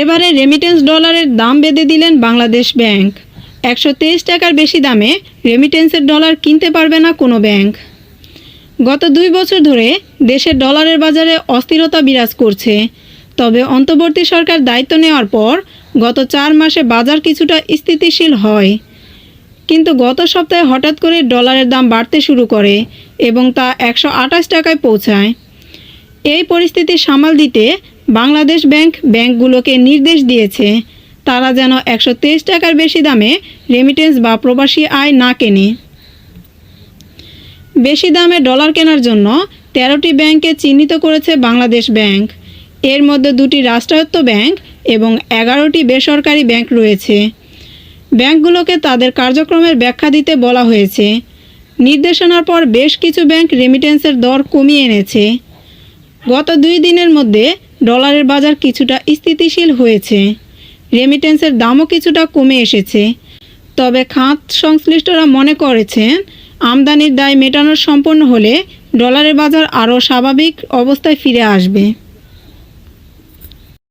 এবারে রেমিটেন্স ডলারের দাম বেঁধে দিলেন বাংলাদেশ ব্যাংক একশো তেইশ টাকার বেশি দামে রেমিটেন্সের ডলার কিনতে পারবে না কোনো ব্যাংক গত দুই বছর ধরে দেশের ডলারের বাজারে অস্থিরতা বিরাজ করছে। তবে অন্তর্বর্তী সরকার দায়িত্ব নেওয়ার পর গত চার মাসে বাজার কিছুটা স্থিতিশীল হয়। কিন্তু গত সপ্তাহে হঠাৎ করে ডলারের দাম বাড়তে শুরু করে এবং তা একশো আঠাশ টাকায় পৌঁছায়। এই পরিস্থিতি সামাল দিতে বাংলাদেশ ব্যাংক ব্যাংকগুলোকে নির্দেশ দিয়েছে। তারা যেন একশো তেইশ টাকার বেশি দামে রেমিটেন্স বা প্রবাসী আয় না কেনে। বেশি দামে ডলার কেনার জন্য তেরোটি ব্যাংকে চিহ্নিত করেছে বাংলাদেশ ব্যাংক। এর মধ্যে দুটি রাষ্ট্রায়ত্ত ব্যাংক এবং এগারোটি বেসরকারি ব্যাংক রয়েছে। ব্যাংকগুলোকে তাদের কার্যক্রমের ব্যাখ্যা দিতে বলা হয়েছে। নির্দেশনার পর বেশ কিছু ব্যাংক রেমিটেন্সের দর কমিয়ে এনেছে। গত দুই দিনের মধ্যে ডলারের বাজার কিছুটা স্থিতিশীল হয়েছে। রেমিটেন্সের দামও কিছুটা কমে এসেছে। তবে খাত সংশ্লিষ্টরা মনে করেছেন, আমদানির দায় মেটানো সম্পন্ন হলে ডলারের বাজার আরও স্বাভাবিক অবস্থায় ফিরে আসবে।